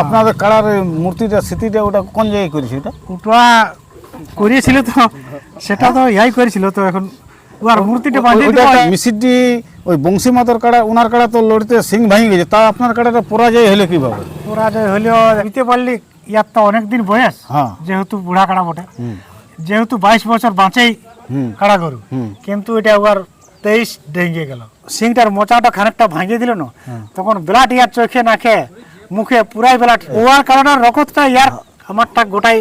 আপনাদের কাড়ার মূর্তিটা স্মৃতিটা ওটা কোন জায়গায় করেছে এটা? ওটা করিয়েছিল তো সেটা তো ইয়াই করেছিল তো এখন। ওর মূর্তিটা। একটা মিসিডি ওই বংশী মাতার কাড়া ওনার কাড়া তো লড়তে সিং ভাঙে গেছে তা আপনার কাড়াটা পরাজয় হলে কীভাবে? পরাজয় হলেও দিতে পারলি ইয়ার তো অনেক দিন বয়স হ্যাঁ। যেহেতু বুড়া কাড়া বটে। যেহেতু বাইশ বছর বাঁচেই কাড়া গরু। কিন্তু এটা ওর তেইশ ডেঙ্গে গেল। সিংটার মোচাটা খানিকটা ভাঙিয়ে দিল না তখন ব্লাড ইয়ার চোখে নাকে মুখে পুরাই ব্লাড ওয়ার কারণে রকতটা ইয়ার আমারটা গোটাই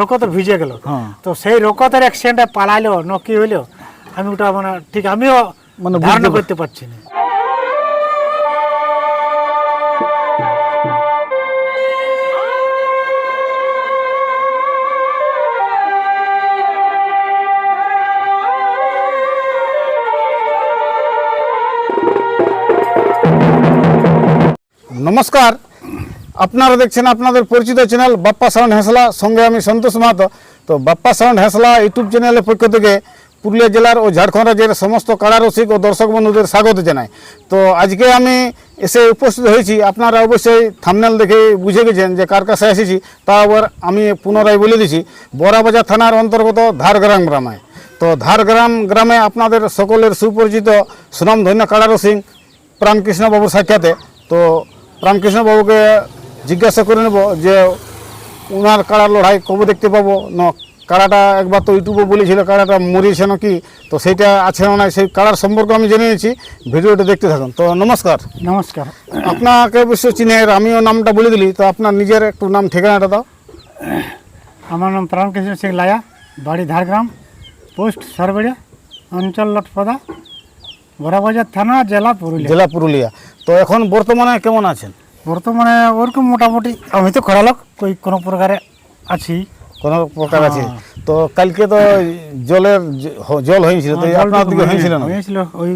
রকত ভিজে গেল। হ্যাঁ। তো সেই রকতের অ্যাক্সিডেন্টে পালাইলো ন কি হইল আমি ওটা মানে ঠিক আমিও মানে মানে ধারণা করতে পারছি না। নমস্কার। আপনারা দেখছেন, আপনাদের পরিচিত চ্যানেল বাপ্পা সাউন্ড হেসলা। সঙ্গে আমি সন্তোষ মাহাতো। তো বাপ্পা সাউন্ড হেসলা ইউটিউব চ্যানেলের পক্ষ থেকে পুরুলিয়া জেলার ও ঝাড়খণ্ড রাজ্যের সমস্ত কারারসিক ও দর্শক বন্ধুদের স্বাগত জানাই। তো আজকে আমি এসে উপস্থিত হয়েছি। আপনারা অবশ্যই থামনেল দেখে বুঝে গেছেন যে কার কাছে এসেছি, তা আবার আমি পুনরায় বলে দিছি। বড়াবাজার থানার অন্তর্গত ধারগ্রাম গ্রামে। তো ধারগ্রাম গ্রামে আপনাদের সকলের সুপরিচিত সুনামধন্য কারারো সিং প্রাণকৃষ্ণ বাবুর সাক্ষাতে। তো প্রাণকৃষ্ণ বাবুকে জিজ্ঞাসা করে নেব যে ওনার কাড়ার লড়াই কবে দেখতে পাবো? না কাড়াটা একবার তো ইউটিউবে বলেছিল কাড়াটা মরিয়েছে নাকি? তো সেইটা আছে না সেই কাড়ার সম্পর্কে আমি জেনে নিয়েছি। ভিডিওটা দেখতে থাকুন। তো নমস্কার। নমস্কার। আপনাকে অবশ্য চিনে আমিও নামটা বলে দিলি তো আপনার নিজের একটু নাম ঠিকানাটা দাও। আমার নাম প্রাণকৃষ্ণ সিং লায়া বাড়ি ঝাড়গ্রাম পোস্ট সরবেড়িয়া অঞ্চল লটপদা বড়াবাজার থানা জেলা পুরুলিয়া। জেলা পুরুলিয়া। তো এখন বর্তমানে কেমন আছেন? বর্তমানে ওরকম মোটামুটি আমি তো খরা লোক কই কোনো প্রকারে আছি। কোনো প্রকার আছে। তো কালকে তো জলের জল হয়েছিল তো আপনার দিকে হয়েছিল না? হয়েছিল ওই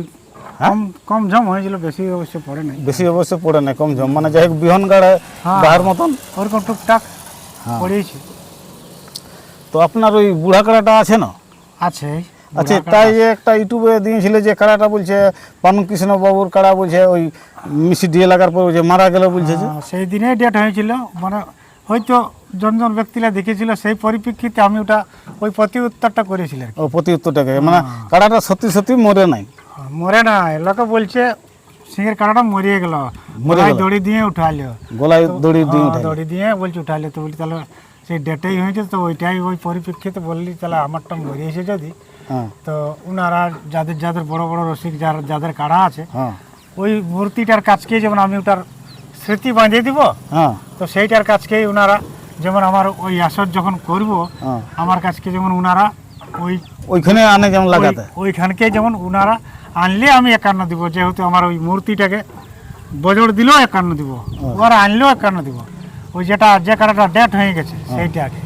কম কম ঝম হয়েছিল বেশি অবশ্য পড়ে নাই। বেশি অবশ্য পড়ে না কম জম মানে যাই হোক বিহন গাড়ে হ্যাঁ। বাহার মতন। ওরকম টুকটাক হ্যাঁ। তো আপনার ওই বুড়া কাড়াটা আছে না? আছে। আচ্ছা তাই একটা ইউটিউবে দিয়েছিল যে কাড়াটা বলছে পানুকৃষ্ণ বাবুর কাড়া বলছে ওই মিশি দিয়ে লাগার পর যে মারা গেল বলছে যে। হ্যাঁ, সেই দিনে ডেট হয়েছিল। মানে হয়তো জন জন ব্যক্তিরা দেখেছিল সেই পরিপ্রেক্ষিতে আমি ওটা ওই প্রতি উত্তরটা করেছিল আর ও প্রতি উত্তরটাকে মানে কাড়াটা সত্যি সত্যি মরে নাই। মরে না লোকে বলছে সিংহের কাঁটাটা মরিয়ে গেল। গলায় দড়ি দিয়ে উঠালো। গলায় দড়ি দিয়ে হ্যাঁ, দড়ি দিয়ে বলছে উঠালে তো বলি তাহলে সেই ডেটেই হয়েছে তো ওইটাই ওই পরিপ্রেক্ষিতে বললি তাহলে আমারটা মরিয়েছে যদি হ্যাঁ তো ওনারা যাদের যাদের বড় বড় রসিক যার যাদের কাড়া আছে হ্যাঁ। ওই মূর্তিটার কাছকে যেমন আমি ওটার স্মৃতি বাঁধিয়ে দিব হ্যাঁ। তো সেইটার কাছকেই ওনারা যেমন আমার ওই আসর যখন করব হ্যাঁ। আমার কাছকে যেমন ওনারা ওই ওইখানে আনে যেমন লাগাতে। ওইখানকে যেমন ওনারা আনলে আমি একান্ন দিব যেহেতু আমার ওই মূর্তিটাকে বজর দিলেও একান্ন দিব ওরা আনলেও একান্ন দিব। ওই যেটা যে কাটাটা ডেট হয়ে গেছে সেইটাকে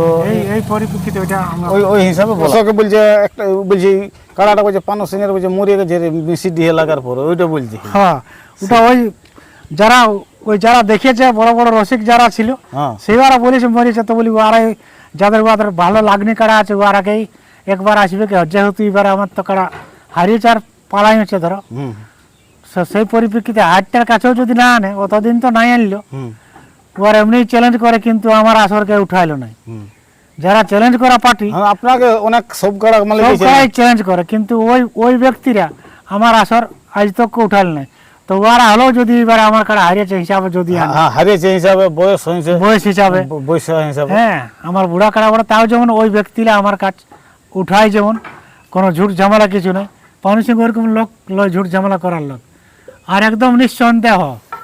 তো এই এই পরিপ্রেক্ষিতে ওইটা ওই ওই হিসাবে বসকে বলছে একটা বলছি কাড়াটা বলছে পানো সিংয়ের বলছে মরিয়ে গেছে মিশি দিয়ে লাগার পর ওইটা বলছি। হ্যাঁ ওটা ওই যারা ওই যারা দেখেছে বড় বড় রসিক যারা ছিল হ্যাঁ। সেইবারা বলেছে মরেছে তো বলি ওরাই যাদের ওদের ভালো লাগনি কাড়া আছে ওরাকেই একবার আসবে কে? যেহেতু এবার আমার তো কাড়া হারিয়েছে আর পালাই হচ্ছে ধরো। সেই পরিপ্রেক্ষিতে হাটটার কাছেও যদি না আনে অতদিন তো নাই আনলো। হুম। ওর এমনি চ্যালেঞ্জ করে কিন্তু আমার আসরকে উঠাইলো নাই। যারা চ্যালেঞ্জ করা পার্টি হ্যাঁ, আপনাকে অনেক সব কাড়া মানে সব চ্যালেঞ্জ করে কিন্তু ওই ওই ব্যক্তিরা আমার আসর আজ তক উঠাল নাই। তো ওরা হলেও যদি এবার আমার কাড়া হারিয়েছে হিসাবে যদি হ্যাঁ হারিয়েছে হিসাবে বয়স হয়েছে। বয়স হিসাবে। বয়স হিসাবে। হ্যাঁ আমার বুড়া কাড়া বড় তাও যেমন ওই ব্যক্তিরা আমার কাছ উঠায় যেমন কোনো ঝুট ঝামেলা কিছু নেই। পানি সিং ওরকম লোক লয় ঝুট ঝামেলা করার লোক। আর একদম নিঃসন্দেহ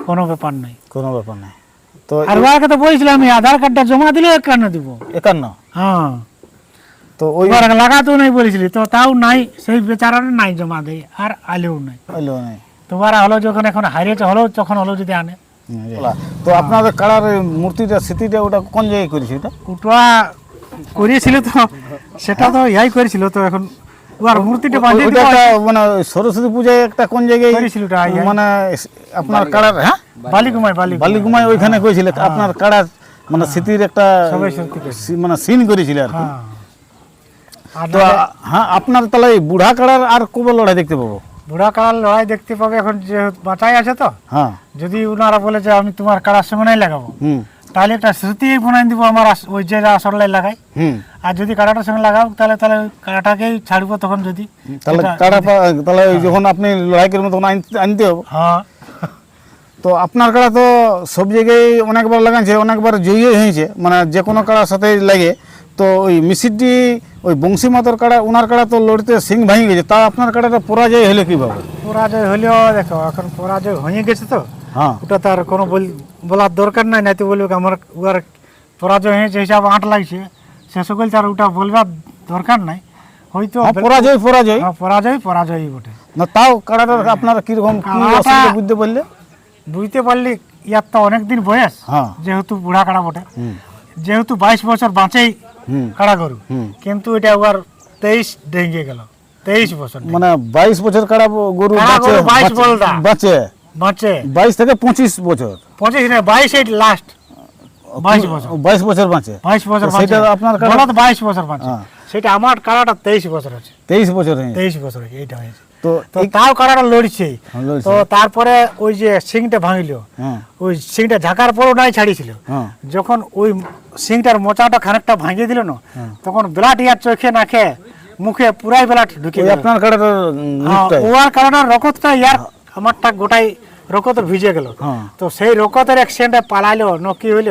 কোনো ব্যাপার নাই। কোনো ব্যাপার নাই। তো আর ওরাকে তো বলেছিলাম আমি আধার কার্ডটা জমা দিলে কেন দিব। একান্ন? হ্যাঁ। তো ওই লাগাতেও নাই বলেছিলি তো তাও নাই সেই বেচারাটা নাই জমা দেয় আর আলেও নাই। হইল নাই। তো হলো যখন এখন হারিয়েছে হলো তখন হলো যদি আনে। তো আপনাদের কাড়ার মূর্তিটা স্মৃতিটা ওটা কোন জায়গায় করেছে ওটা? করিয়েছিল তো সেটা তো ইয়াই করেছিল তো এখন। ওর মূর্তিটা। একটা মানে সরস্বতী পূজায় একটা কোন জায়গায় করেছিল। মানে আপনার কাড়ার হ্যাঁ? বালিকুমাই বালি ওইখানে করেছিল আপনার কাড়ার মানে স্মৃতির একটা মানে সিন করেছিল আর কি। হ্যাঁ। তো হ্যাঁ আপনার তাহলে এই বুড়া কাড়ার আর কবে লড়াই দেখতে পাবো? বুড়া কাড়ার লড়াই দেখতে পাবে এখন যে বাঁচাই আছে তো। হ্যাঁ। যদি ওনারা বলে যে আমি তোমার কাড়ার সঙ্গে নাই লাগাবো তাহলে একটা স্মৃতি বনাই দিব আমার ওই যে আসর লাই লাগাই আর যদি কাড়াটার সঙ্গে লাগাও তাহলে তাহলে কাড়াটাকেই ছাড়বো তখন যদি। তাহলে কাড়া তাহলে যখন আপনি লড়াই করবেন তখন আনতে- আনতে হবে। হ্যাঁ। তো আপনার কাড়া তো সব জায়গায় অনেকবার লাগাইছে অনেকবার জয়ী হয়েছে মানে যে কোনো কাড়ার সাথে লাগে। তো ওই মিসিরটি ওই বংশী মাতর কাড়া ওনার কাড়া তো লড়তে সিং ভেঙে গেছে তা আপনার কাড়াটা পরাজয় হলে কীভাবে? পরাজয় হলেও দেখো এখন পরাজয় হয়ে গেছে তো। হ্যাঁ। ওটা তার কোনো বল- বলার দরকার নাই না তো বলবে আমার উয়ার পরাজয় হয়েছে হিসাব আট লাগছে। সে সকল তার ওটা বলবার দরকার নাই। হয়তো হ্যাঁ, পরাজয় পরাজয়। হ্যাঁ, পরাজয় পরাজয়ই বটে। না তাও কাড়াটা আপনার কীরকম বুঝতে পারলে? বুঝতে পারলি ইয়ার তো অনেক দিন বয়স হ্যাঁ। যেহেতু বুড়া কাড়া বটে। যেহেতু বাইশ বছর বাঁচেই হুম। কাড়া গরু। কিন্তু এটা আবার তেইশ ডেঙ্গে গেল তেইশ বছর মানে বাইশ বছর কাড়া গরু বাইশ বাঁচে গরু 22 বাঁচে- বলদা। বাঁচে। বাঁচে। বাইশ থেকে পঁচিশ বছর। পঁচিশ না বাইশ এই লাস্ট বাইশ বছর। বাইশ বছর বাঁচে। বাইশ বছর সেটা। আপনার কাড়া বাইশ বছর বাঁচে। হ্যাঁ। সেটা আমার কাড়াটা তেইশ বছর আছে। তেইশ বছর তেইশ বছর এইটা হয়েছে। তো তাও লড়ছে। হ্যাঁ, তো তারপরে ওই যে সিংটা ভাঙিল। হ্যাঁ। ওই সিংটা ঝাঁকার পরও নাই ছাড়িয়েছিল। হ্যাঁ। যখন ওই সিংটার মোচাটা খানিকটা ভাঙিয়ে দিল না তখন ব্লাড ইয়ার চোখে নাকে মুখে পুরাই ব্লাড ঢুকে আপনার কাড়াটার ওয়ার কারণে রকতটা ইয়ার আমারটা গোটাই রকত ভিজে গেল। তো সেই রকতের অ্যাক্সিডেন্টে পালাইলো ন কি হইল।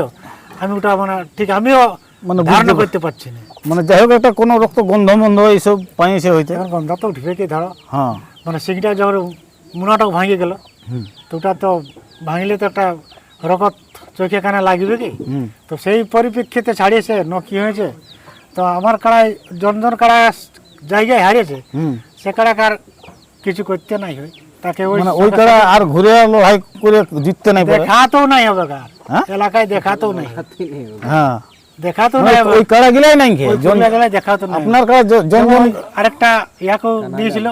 আমি ওটা মানে ঠিক আমিও মানে ধারণা বুঝতে করতে পারছি না। মানে যাই হোক একটা কোনো রক্ত গন্ধ মন্ধ এইসব পাইছে হইতে। এখন গন্ধ তো ঢুকে কি ধরো হ্যাঁ। মানে সিংটা যখন মুনাটাও ভাঙে গেল। তো ওটা তো ভাঙলে তো একটা রকত চোখে কানে লাগবে কি? হুম। তো সেই পরিপ্রেক্ষিতে ছাড়িয়েছে ন কি হয়েছে? তো আমার কাড়ায় জনজন কাড়ায় জায়গায় হারিয়েছে। হুম। সে কাড়াকার কিছু করতে নাই হয় তাকে ওই মানে ওই কাড়া আর ঘুরে লড়াই করে জিততে নাই দেখাতেও নাই হবে কার। হ্যাঁ? এলাকায় দেখাতেও নাই। হ্যাঁ। নাই ওই কাড়া গিলাই নাই কে? ওই জন- পুরুলিয়া জেলায় দেখাতেও নাই। আপনার কাড়া জ- জন আরেকটা ইয়াকেও দিয়েছিল।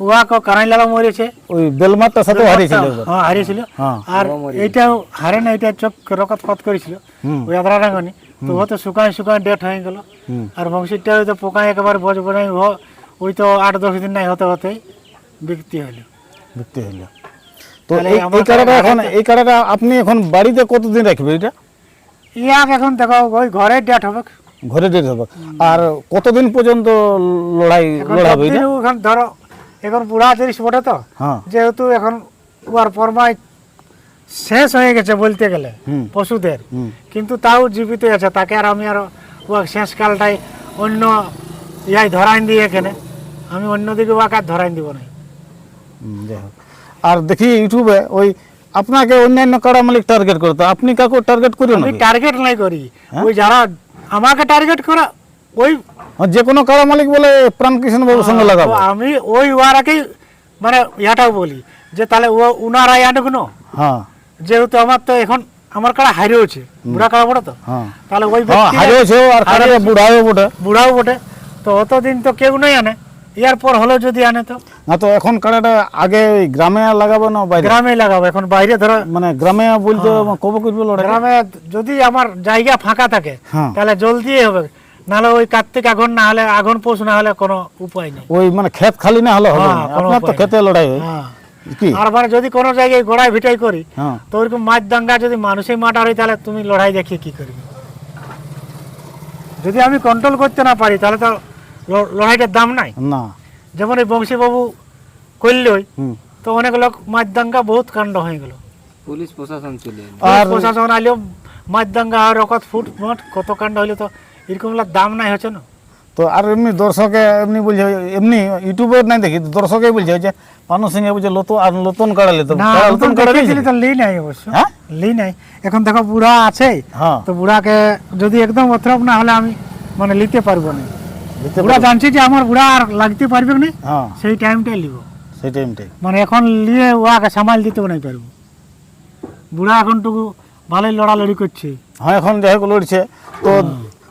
উহাকেও কানাইলালও মরেছে। ওই বেলমারটার সাথে হারিয়েছিল একবার। হ্যাঁ হারিয়েছিল। হ্যাঁ। আর এইটাও হারে না এটা চোখ রকত ফত করেছিল। হুম। ওই আদ্রা রাঙ্গনি তো ও তো শুকায় শুকায় ডেট হয়ে গেল। আর বংশীটা ওই তো পোকা একেবারে বজ বোনাই ও ওই তো আট দশ দিন নাই হতে হতে বিক্রি হইল। দেখতে হইল। তো এই কাড়াটা এখন এই কাড়াটা আপনি এখন বাড়িতে কতদিন রাখবেন এটা? ইয়াক এখন দেখো ওই ঘরে ডেট হবে। ঘরে ডেট হবে। আর কতদিন পর্যন্ত লড়াই লড়াবে এখন ধরো এখন বুড়া তিরিশ বটে তো হ্যাঁ। যেহেতু এখন উয়ার পরমায় শেষ হয়ে গেছে বলতে গেলে পশুদের। কিন্তু তাও জীবিত আছে তাকে আর আমি আর উয়ার শেষকালটাই অন্য ইয়াই ধরাইন দিই এখানে। আমি অন্যদিকে ওয়াকে আর ধরাইন দিব না। আর দেখি ইউটিউবে ওই আপনাকে অন্যান্য কাড়া মালিক টার্গেট করতো আপনি কাকে টার্গেট করেন আমি টার্গেট নাই করি। হ্যাঁ? ওই যারা আমাকে টার্গেট করা ওই যে কোনো কাড়া মালিক বলে প্রাণকৃষ্ণ বাবুর সঙ্গে লাগাবো। আমি ওই ওয়ারাকেই মানে ইয়াটাও বলি যে তাহলে ও উনারাই আনুক না হ্যাঁ। যেহেতু আমার তো এখন আমার কাড়া হারিয়েছে বুড়া কাড়া বড় তো। হ্যাঁ। তাহলে ওই হ্যাঁ হারিয়েছে আর কাড়াটা বুড়াও বটে। বুড়াও বটে। তো অতদিন তো কেউ নাই আনে। ইয়ার পর হলো যদি আনে তো। না তো এখন কাড়াটা আগে গ্রামে লাগাবো না বাইরে? গ্রামে লাগাবো এখন বাইরে ধরো। মানে গ্রামে বলতে কবে করবে গ্রামে যদি আমার জায়গা ফাঁকা থাকে হ্যাঁ। তাহলে জলদি হবে। নাহলে ওই কার্তিক আগুন না হলে আগুন পৌষ না হলে কোনো উপায় নেই। ওই মানে ক্ষেত খালি না হলে হবে হ্যাঁ, আপনার তো খেতে লড়াই হয়। হ্যাঁ। আর মানে যদি কোনো জায়গায় গোড়ায় ভিটাই করি হ্যাঁ। তো ওরকম মাছ দাঙ্গা যদি মানুষই মাটা হয় তাহলে তুমি লড়াই দেখিয়ে কি করবে? যদি আমি কন্ট্রোল করতে না পারি তাহলে তো লড়াইটার দাম নাই? না। যেমন এই বংশীবাবু করলই হুম। তো অনেক লোক মাছ দাঙ্গা বহুত কাণ্ড হয়ে গেল। পুলিশ প্রশাসন চলে এলো। আর প্রশাসন আলিও মাছ দাঙ্গা আর রকত ফুট মট কত কাণ্ড হইলে তো এরকম দাম নাই হচ্ছে না? তো আর এমনি দর্শকে এমনি বলছে এমনি ইউটিউবে নাই দেখি দর্শকে বলছে যে পানু সিং বলছে লতো আর নতুন কাড়ালে তো না কাড়া নতুন নতুন কাড়া তো লি নাই অবশ্য। হ্যাঁ? লি নাই। এখন দেখো বুড়া আছে হ্যাঁ। তো বুড়াকে যদি একদম অথরপ না হলে আমি মানে নিতে পারব না। দিতে বুড়া পারব। জানছি যে আমার বুড়া আর লাগতে পারবে না হ্যাঁ। সেই টাইমটাই লিব সেই টাইমটাই মানে এখন নিয়ে ওকে সামাল দিতেও নাই পারব। বুড়া এখন এখনটুকু ভালোই লড়ালড়ি করছে। হ্যাঁ এখন যাই হোক লড়ছে। তো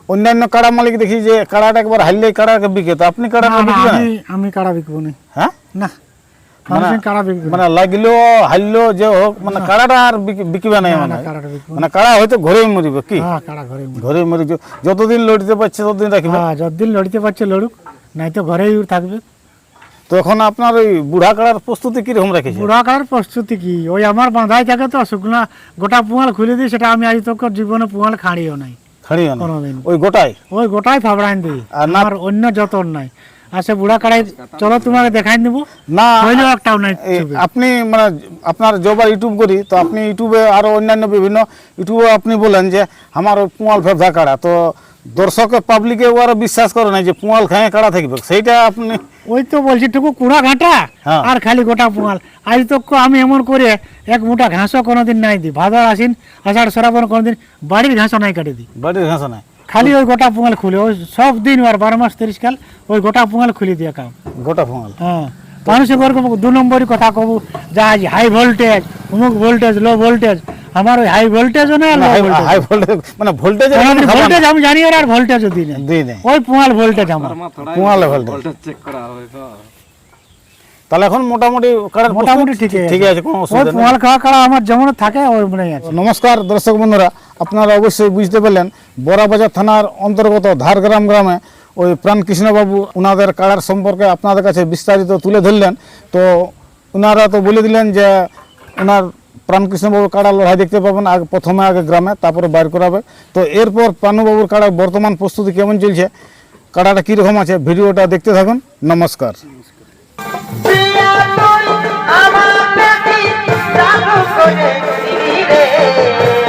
অন্যান্য কাড়া মালিক দেখি যে কাড়াটা একবার হারলে কাড়াকে বিকে তো আপনি কাড়া আমি কাড়া বিকবো না। হ্যাঁ? না। মানে- মানে লাগল হারলো যে হোক মানে কাড়াটা আর বিক- বিকবে নাই না, মানে। মানে কাড়া হয়তো ঘরেই মরিবে কি? হ্যাঁ ঘরে মরে। যতদিন লড়তে পারছে ততদিন রাখবে। হ্যাঁ যতদিন লড়িতে পারছে লড়ুক। নাই তো ঘরেই থাকবে। তো এখন আপনার ওই বুড়া কাড়ার প্রস্তুতি কীরকম রেখেছে? বুড়া কালার প্রস্তুতি কি? ওই আমার বাঁধাই থাকে তো শুকনা গোটা পুয়াল খুলে দিই সেটা আমি আজ তক জীবনে পুয়াল খাড়িও নাই। খাড়িয়ে না ওই গোটাই ওই গোটাই ফাবড়াইন দিই। আর অন্য যতন নাই। আচ্ছা বুড়া কাড়াই চলো তোমাকে দেখাই দেবো না একটাও নাই আপনি মানে আপনার যবার ইউটিউব করি তো আপনি ইউটিউবে আরও অন্যান্য বিভিন্ন ইউটিউবে আপনি বলেন যে আমার পুয়াল ফেফা কাড়া। তো দর্শকে পাবলিকে ওরা বিশ্বাস করে না যে পুয়াল খায় কাড়া থাকবে। সেইটা আপনি ওই তো বলছি টুকু কুড়া ঘাটা হ্যাঁ। আর খালি গোটা পুয়াল। আজ তো আমি এমন করে এক মুঠা ঘাসও কোনোদিন নাই দিই। ভাদর আসিন আষাঢ় শ্রাবণ কোনোদিন বাড়ির ঘাসও নাই কাটি দিই। বাড়ির ঘাস নাই। খালি ওই গোটা পুঙাল খুলে ওই সব দিন আর বারো মাস তিরিশ কাল ওই গোটা পুঙাল খুলে দিয়ে কাম। গোটা পুয়াল হ্যাঁ। মানুষের দু নম্বরই কথা কব যা আজ হাই ভোল্টেজ অমুক ভোল্টেজ লো ভোল্টেজ আমার ওই হাই ভোল্টেজও নেই আর লো ভোল্টেজ হাই ভোল্টেজ মানে ভোল্টেজ ভোল্টেজ আমি জানি আর ভোল্টেজও দিই না। ওই পুঙাল ভোল্টেজ আমার। পুয়ালে ভোল্টেজ ভোল্টেজ চেক করা হবে তো। তাহলে এখন মোটামুটি মোটামুটি ঠিক ঠিক আছে। কোনো অসুবিধা নেই। আমার যেমন থাকে আছে। নমস্কার দর্শক বন্ধুরা আপনারা অবশ্যই বুঝতে পারলেন বড়াবাজার থানার অন্তর্গত ধারগ্রাম গ্রামে ওই প্রাণকৃষ্ণবাবু ওনাদের কাড়ার সম্পর্কে আপনাদের কাছে বিস্তারিত তুলে ধরলেন। তো ওনারা তো বলে দিলেন যে ওনার প্রাণকৃষ্ণবাবুর কাড়া লড়াই দেখতে পাবেন আগে প্রথমে আগে গ্রামে তারপরে বাইর করাবে। তো এরপর প্রাণবাবুর কাড়ার বর্তমান প্রস্তুতি কেমন চলছে কাড়াটা কীরকম আছে ভিডিওটা দেখতে থাকুন। নমস্কার। জাদু করে রে।